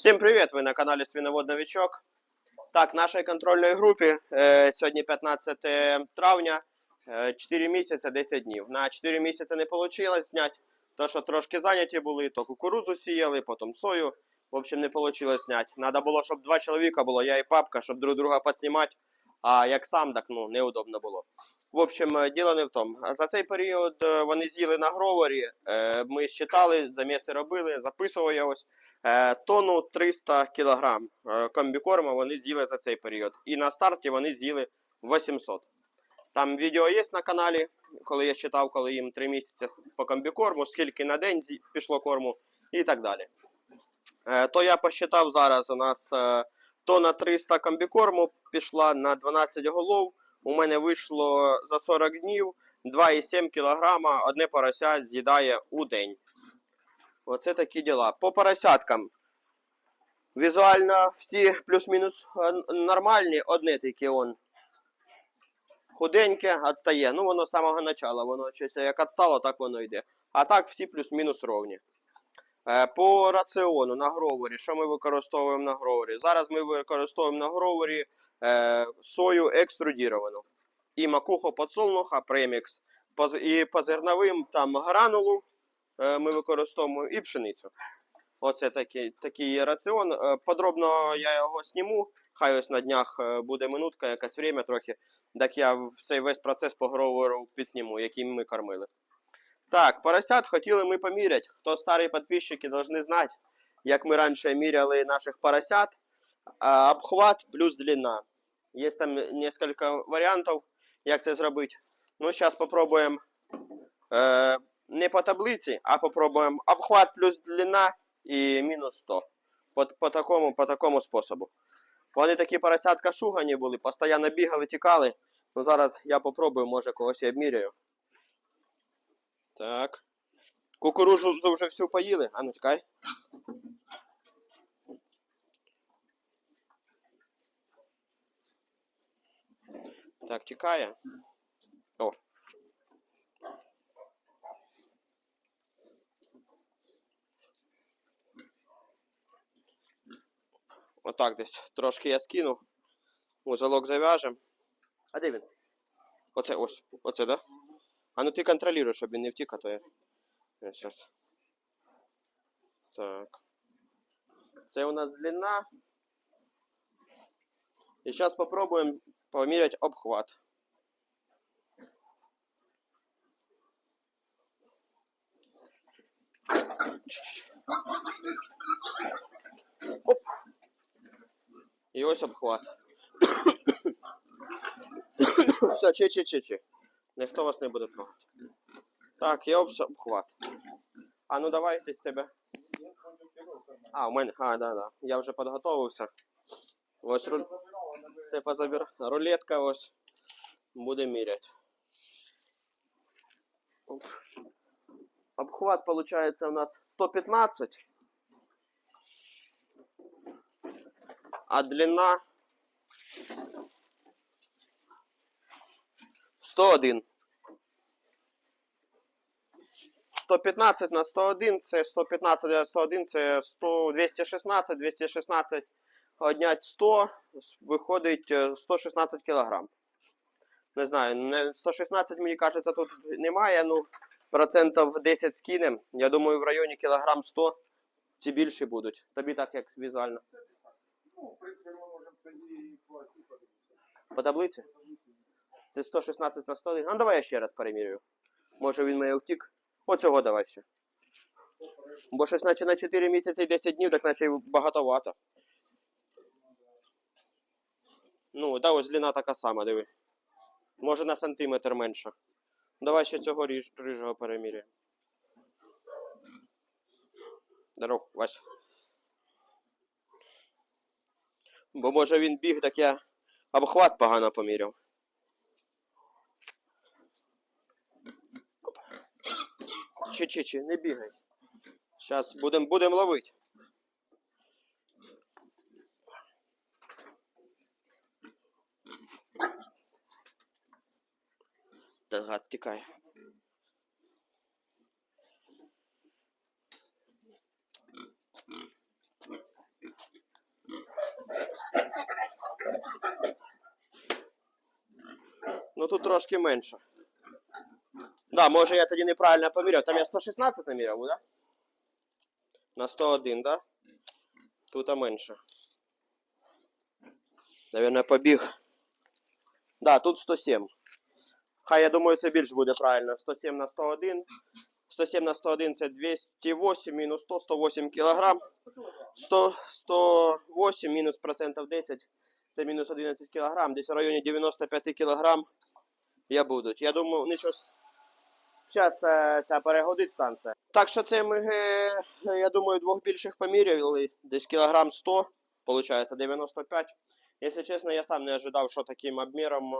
Всім привіт! Ви на каналі Свіновод Новічок. Так, нашій контрольній групі е, сьогодні 15 травня, е, 4 місяці, 10 днів. На 4 місяці не вийшло зняти, то що трошки зайняті були, то кукурудзу сіяли, потім сою. В общем, не вийшло зняти. Надо було, щоб два чоловіка було, я і папка, щоб друг друга підснімати. А як сам, так ну, неудобно було. В общем, е, діло не в тому. За цей період е, вони з'їли на гровері, е, ми считали, заміси робили, записував я ось. Тонну 300 кг комбікорму вони з'їли за цей період. І на старті вони з'їли 800. Там відео є на каналі, коли я читав, коли їм 3 місяці по комбікорму, скільки на день пішло корму і так далі. То я посчитав зараз, у нас тонна 300 комбікорму пішла на 12 голов. У мене вийшло за 40 днів 2,7 кг одне порося з'їдає у день. Оце такі діла. По поросяткам. Візуально всі плюс-мінус е, нормальні, одне тільки он. Худеньке, відстає. Ну, воно з самого начала, воно щось як відстало, так воно йде. А так всі плюс-мінус ровні. Е, По раціону на гровері, що ми використовуємо на гровері? Зараз ми використовуємо на гровері е, сою екструдіровану. І макуху подсолнуха премікс. І по зерновим там гранулу е, ми використовуємо і пшеницю. Оце такий, такий раціон. Е, Подробно я його зніму. Хай ось на днях е, буде минутка, якесь время трохи. Так я цей весь процес по підсніму, який ми кормили. Так, поросят хотіли ми поміряти. Хто старі підписчики повинні знати, як ми раніше міряли наших поросят. Обхват плюс длина. Є там несколько варіантів, як це зробити. Ну, зараз спробуємо е, не по таблиці, а попробуємо обхват плюс длина і мінус 100. По, по, такому, по такому способу. Вони такі поросятка шугані були, постійно бігали, тікали. Ну зараз я попробую, може когось я обміряю. Так. Кукурузу вже всю поїли. А ну тікай. Так, тікає. О. Отак десь трошки я скину. Узелок зав'яжем. А де він? Оце ось. Оце, да? А ну ти контролюй, щоб він не втік, а то я. я щас. Так. Це у нас длина. І зараз попробуємо поміряти обхват. Оп. І ось обхват. Все, чи, чи, чи, чи. Ніхто вас не буде трогати. Так, є ось обхват. А ну давай десь тебе. А, у мене. А, да, да. Я вже підготовився. Ось руль. Все позабір. Рулетка ось. Буде міряти. Обхват получается у нас 115. А длина 101. 115 на 101 це 115 на 101 це 100, 216, 216 однять 100, виходить е, 116 кілограм. Не знаю, не- 116, мені кажеться, тут немає, ну процентів 10 скинем. Я думаю, в районі кілограм 100 ці більші будуть. Тобі так як візуально. Ну, в принципі, ми можемо тоді і по. Таблиці? Це 116 на 101. А ну давай я ще раз перемірюю. Може він мене втік. Оцього давай ще. Бо щось наче на 4 місяці і 10 днів, так наче багатовато. Ну, та ось длина така сама, диви. Може на сантиметр менше. Давай ще цього ріж, рижого переміряємо. Здоров, Вась. Бо може він біг, так я обхват погано поміряв. Чи-чи-чи, не бігай. Зараз будемо будем ловити. Да, гад. Ну тут трошки менше. Да, може я тоді неправильно поміряв. Там я 116 наміряв, да? На 101, да? Тут а менше. Наверное, побіг. Да, тут 107. Хай, я думаю, це більш буде правильно. 107 на 101. 107 на 101 це 208 мінус 100, 108 кілограм. 100, 108 мінус процентів 10. Це мінус 11 кілограм. Десь в районі 95 кілограм я будуть. Я думаю, нічого. Зараз е, ця перегодить станція. Так що це ми, е, я думаю, двох більших поміряли. Десь кілограм 100, виходить 95. Якщо чесно, я сам не ожидав, що таким обміром е,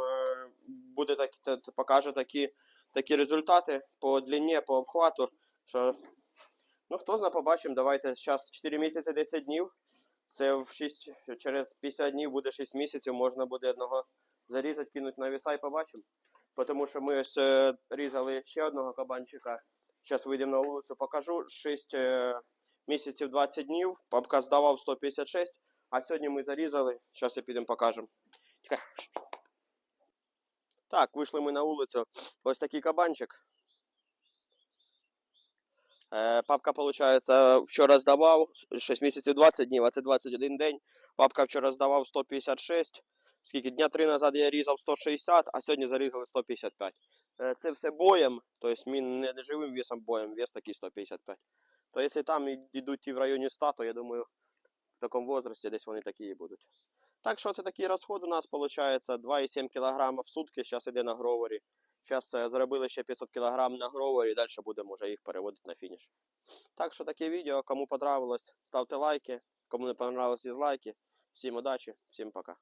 буде так, покаже такі, такі результати по длині, по обхвату. Що, ну, хто знає, побачимо. Давайте зараз 4 місяці 10 днів. Це в 6, через 50 днів буде 6 місяців, можна буде одного зарізати, кинути на віса і побачимо. Тому що ми ось, е, різали ще одного кабанчика. Зараз вийдемо на вулицю, покажу. 6 е, місяців 20 днів. Папка здавав 156. А сьогодні ми зарізали. Зараз я підемо покажемо. Чекай. Так, вийшли ми на вулицю. Ось такий кабанчик. Е, папка, виходить, вчора здавав 6 місяців 20 днів, а це 21 день. Папка вчора здавав 156. Скільки дня три назад я різав 160, а сьогодні зарізали 155. Е, Це все боєм, тобто мін не живим весом боєм, вес такий 155. То якщо там йдуть ті в районі 100, то я думаю, в такому возрасті десь вони такі і будуть. Так що це такий розход у нас виходить 2,7 кг в сутки, зараз йде на гровері. Зараз зробили ще 500 кг на гровері, далі будемо вже їх переводити на фініш. Так що таке відео, кому понравилось, ставте лайки, кому не понравилось, дизлайки. Всім удачі, всім пока.